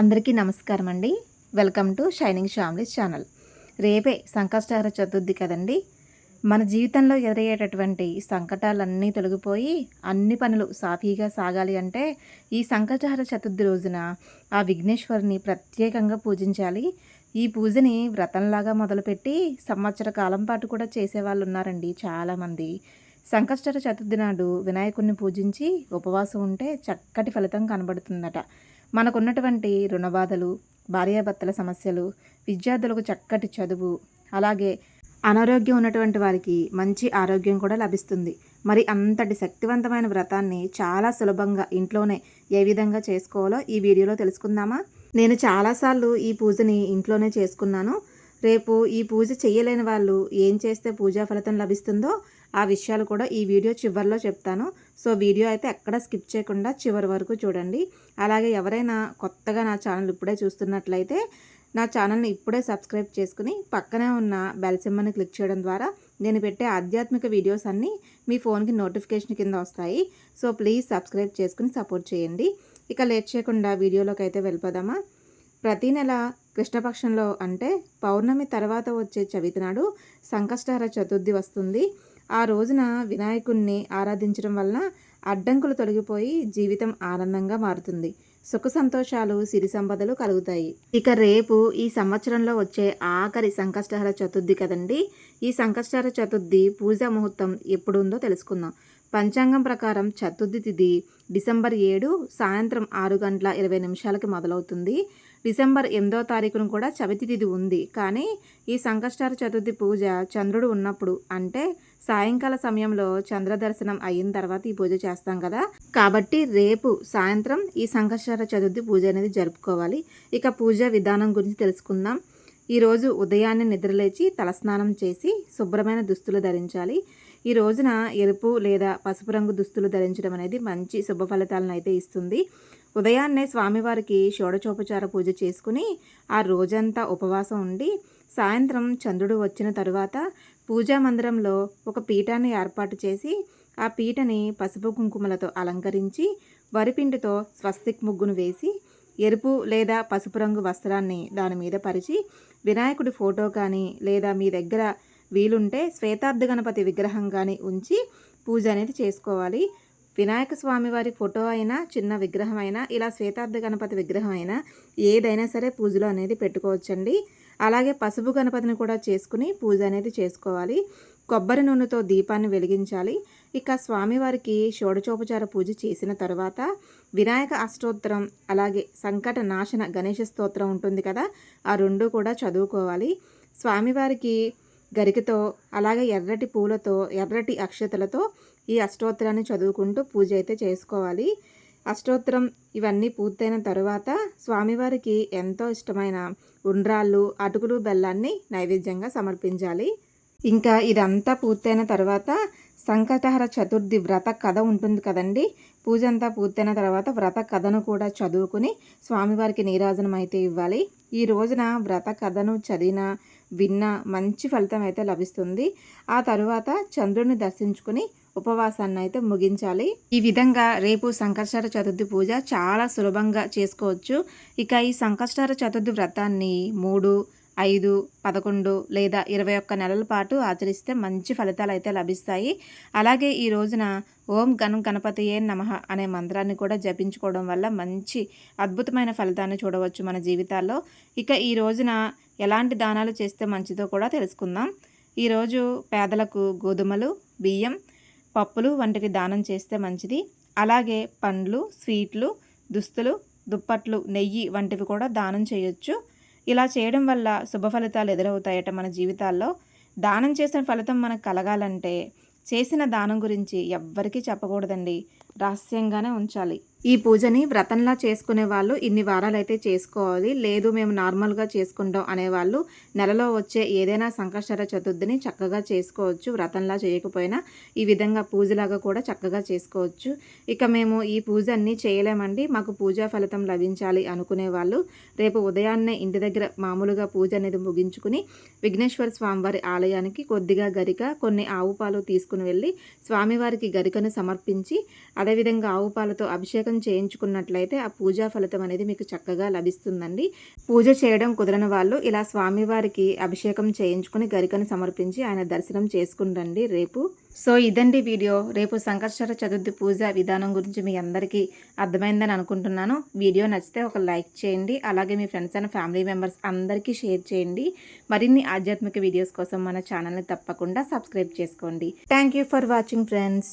అందరికీ నమస్కారం అండి. Welcome to shining families channel. రేపే సంకష్టహర చతుర్థి కదండి. మన జీవితంలో ఎదురయ్యేటటువంటి సంకటాలన్నీ తొలగిపోయి అన్ని పనులు సాఫీగా సాగాలి అంటే ఈ సంకటహర చతుర్థి రోజున ఆ విఘ్నేశ్వరిని ప్రత్యేకంగా పూజించాలి. ఈ పూజని వ్రతంలాగా మొదలుపెట్టి సంవత్సర కాలం పాటు కూడా చేసేవాళ్ళు ఉన్నారండి చాలామంది. సంకష్టహర చతుర్థి నాడు వినాయకుడిని పూజించి ఉపవాసం ఉంటే చక్కటి ఫలితం కనబడుతుందట. మనకున్నటువంటి రుణబాధలు భార్యాభర్తల సమస్యలు విద్యార్థులకు చక్కటి చదువు అలాగే అనారోగ్యం ఉన్నటువంటి వారికి మంచి ఆరోగ్యం కూడా లభిస్తుంది. మరి అంతటి శక్తివంతమైన వ్రతాన్ని చాలా సులభంగా ఇంట్లోనే ఏ విధంగా చేసుకోవాలో ఈ వీడియోలో తెలుసుకుందామా? నేను చాలాసార్లు ఈ పూజని ఇంట్లోనే చేసుకున్నాను. రేపు ఈ పూజ చేయలేని వాళ్ళు ఏం చేస్తే పూజా ఫలితం లభిస్తుందో ఆ విషయాలు కూడా ఈ వీడియో చివరిలో చెప్తాను. సో వీడియో అయితే ఎక్కడ స్కిప్ చేయకుండా చివరి వరకు చూడండి. అలాగే ఎవరైనా కొత్తగా నా ఛానల్ ఇప్పుడే చూస్తున్నట్లయితే నా ఛానల్ని ఇప్పుడే సబ్స్క్రైబ్ చేసుకుని పక్కనే ఉన్న బెల్ సిమ్మని క్లిక్ చేయడం ద్వారా నేను పెట్టే ఆధ్యాత్మిక వీడియోస్ అన్నీ మీ ఫోన్కి నోటిఫికేషన్ కింద వస్తాయి. సో ప్లీజ్ సబ్స్క్రైబ్ చేసుకుని సపోర్ట్ చేయండి. ఇక లేట్ చేయకుండా వీడియోలోకి అయితే వెళ్ళిపోదామా? ప్రతి నెల కృష్ణపక్షంలో అంటే పౌర్ణమి తర్వాత వచ్చే చవితి నాడు సంకష్టహర చతుర్థి వస్తుంది. ఆ రోజున వినాయకుణ్ణి ఆరాధించడం వలన అడ్డంకులు తొలగిపోయి జీవితం ఆనందంగా మారుతుంది. సుఖ సంతోషాలు సిరి సంపదలు కలుగుతాయి. ఇక రేపు ఈ సంవత్సరంలో వచ్చే ఆఖరి సంకష్టహర చతుర్థి కదండి. ఈ సంకష్టహర చతుర్థి పూజా ముహూర్తం ఎప్పుడు ఉందో తెలుసుకుందాం. పంచాంగం ప్రకారం చతుర్థి తిథి డిసెంబర్ ఏడు సాయంత్రం ఆరు గంటల ఇరవై నిమిషాలకి మొదలవుతుంది. డిసెంబర్ ఎనిమిదో తారీఖున కూడా చవితి తిథి ఉంది. కానీ ఈ సంకష్టార చతుర్థి పూజ చంద్రుడు ఉన్నప్పుడు అంటే సాయంకాల సమయంలో చంద్ర దర్శనం అయిన తర్వాత ఈ పూజ చేస్తాం కదా. కాబట్టి రేపు సాయంత్రం ఈ సంకష్టార చతుర్థి పూజ అనేది జరుపుకోవాలి. ఇక పూజ విధానం గురించి తెలుసుకుందాం. ఈరోజు ఉదయాన్నే నిద్రలేచి తలస్నానం చేసి శుభ్రమైన దుస్తులు ధరించాలి. ఈ రోజున ఎరుపు లేదా పసుపు రంగు దుస్తులు ధరించడం అనేది మంచి శుభ ఫలితాలను అయితే ఇస్తుంది. ఉదయాన్నే స్వామివారికి షోడచోపచార పూజ చేసుకుని ఆ రోజంతా ఉపవాసం ఉండి సాయంత్రం చంద్రుడు వచ్చిన తరువాత పూజా మందిరంలో ఒక పీఠాన్ని ఏర్పాటు చేసి ఆ పీటని పసుపు కుంకుమలతో అలంకరించి వరిపిండితో స్వస్తిక్ ముగ్గును వేసి ఎరుపు లేదా పసుపు రంగు వస్త్రాన్ని దాని మీద పరిచి వినాయకుడి ఫోటో కానీ లేదా మీ దగ్గర వీలుంటే శ్వేతాబ్ద గణపతి విగ్రహం కానీ ఉంచి పూజ అనేది చేసుకోవాలి. వినాయక స్వామి వారి ఫోటో అయినా చిన్న విగ్రహం అయినా ఇలా శ్వేతార్థ గణపతి విగ్రహం అయినా ఏదైనా సరే పూజలో అనేది పెట్టుకోవచ్చండి. అలాగే పసుపు గణపతిని కూడా చేసుకుని పూజ అనేది చేసుకోవాలి. కొబ్బరి నూనెతో దీపాన్ని వెలిగించాలి. ఇక స్వామివారికి షోడచోపచార పూజ చేసిన తర్వాత వినాయక అష్టోత్తరం అలాగే సంకట నాశన గణేష స్తోత్రం ఉంటుంది కదా ఆ రెండు కూడా చదువుకోవాలి. స్వామివారికి గరికతో అలాగే ఎర్రటి పూలతో ఎర్రటి అక్షతలతో ఈ అష్టోత్తరాన్ని చదువుకుంటూ పూజ అయితే చేసుకోవాలి. అష్టోత్తరం ఇవన్నీ పూర్తయిన తరువాత స్వామివారికి ఎంతో ఇష్టమైన ఉండ్రాళ్ళు అటుకులు బెల్లాన్ని నైవేద్యంగా సమర్పించాలి. ఇంకా ఇదంతా పూర్తయిన తర్వాత సంకటహర చతుర్థి వ్రత కథ ఉంటుంది కదండి. పూజ అంతా పూర్తయిన తర్వాత వ్రత కథను కూడా చదువుకుని స్వామివారికి నీరాజనం అయితే ఇవ్వాలి. ఈ రోజున వ్రత కథను చదివిన విన్న మంచి ఫలితం అయితే లభిస్తుంది. ఆ తరువాత చంద్రుడిని దర్శించుకుని ఉపవాసాన్ని అయితే ముగించాలి. ఈ విధంగా రేపు సంకష్టార చతుర్థి పూజ చాలా సులభంగా చేసుకోవచ్చు. ఇక ఈ సంకష్టార చతుర్థి వ్రతాన్ని మూడు ఐదు పదకొండు లేదా ఇరవై ఒక్క నెలల పాటు ఆచరిస్తే మంచి ఫలితాలు అయితే లభిస్తాయి. అలాగే ఈ రోజున ఓం గణం గణపతియే నమ అనే మంత్రాన్ని కూడా జపించుకోవడం వల్ల మంచి అద్భుతమైన ఫలితాన్ని చూడవచ్చు మన జీవితాల్లో. ఇక ఈ రోజున ఎలాంటి దానాలు చేస్తే మంచిదో కూడా తెలుసుకుందాం. ఈరోజు పేదలకు గోధుమలు బియ్యం పప్పులు వంటివి దానం చేస్తే మంచిది. అలాగే పండ్లు స్వీట్లు దుస్తులు దుప్పట్లు నెయ్యి వంటివి కూడా దానం చేయొచ్చు. ఇలా చేయడం వల్ల శుభ ఫలితాలు ఎదురవుతాయట మన జీవితాల్లో. దానం చేసిన ఫలితం మనకు కలగాలంటే చేసిన దానం గురించి ఎవ్వరికీ చెప్పకూడదండి. రహస్యంగానే ఉంచాలి. ఈ పూజని వ్రతంలా చేసుకునే వాళ్ళు ఇన్ని వారాలు అయితే చేసుకోవాలి. లేదు మేము నార్మల్గా చేసుకుంటాం అనేవాళ్ళు నెలలో వచ్చే ఏదైనా సంకష్టర చతుర్థిని చక్కగా చేసుకోవచ్చు. వ్రతంలా చేయకపోయినా ఈ విధంగా పూజలాగా కూడా చక్కగా చేసుకోవచ్చు. ఇక మేము ఈ పూజ అన్నీ చేయలేమండి. మాకు పూజా ఫలితం లభించాలి అనుకునే వాళ్ళు రేపు ఉదయాన్నే ఇంటి దగ్గర మామూలుగా పూజ అనేది ముగించుకుని విఘ్నేశ్వర స్వామివారి ఆలయానికి కొద్దిగా గరిక కొన్ని ఆవు పాలు తీసుకుని వెళ్ళి స్వామివారికి గరికను సమర్పించి అదేవిధంగా ఆవు పాలతో అభిషేకం చేయించుకున్నట్లయితే ఆ పూజా ఫలితం అనేది మీకు చక్కగా లభిస్తుందండి. పూజ చేయడం కుదరని వాళ్ళు ఇలా స్వామివారికి అభిషేకం చేయించుకుని గరికను సమర్పించి ఆయన దర్శనం చేసుకుంటండి రేపు. సో ఇదండి వీడియో. రేపు సంకర్షర చతుర్థి పూజ విధానం గురించి మీ అందరికీ అర్థమైందని అనుకుంటున్నాను. వీడియో నచ్చితే ఒక లైక్ చేయండి. అలాగే మీ ఫ్రెండ్స్ అండ్ ఫ్యామిలీ మెంబర్స్ అందరికీ షేర్ చేయండి. మరిన్ని ఆధ్యాత్మిక వీడియోస్ కోసం మన ఛానల్ని తప్పకుండా సబ్స్క్రైబ్ చేసుకోండి. Thank you for watching friends.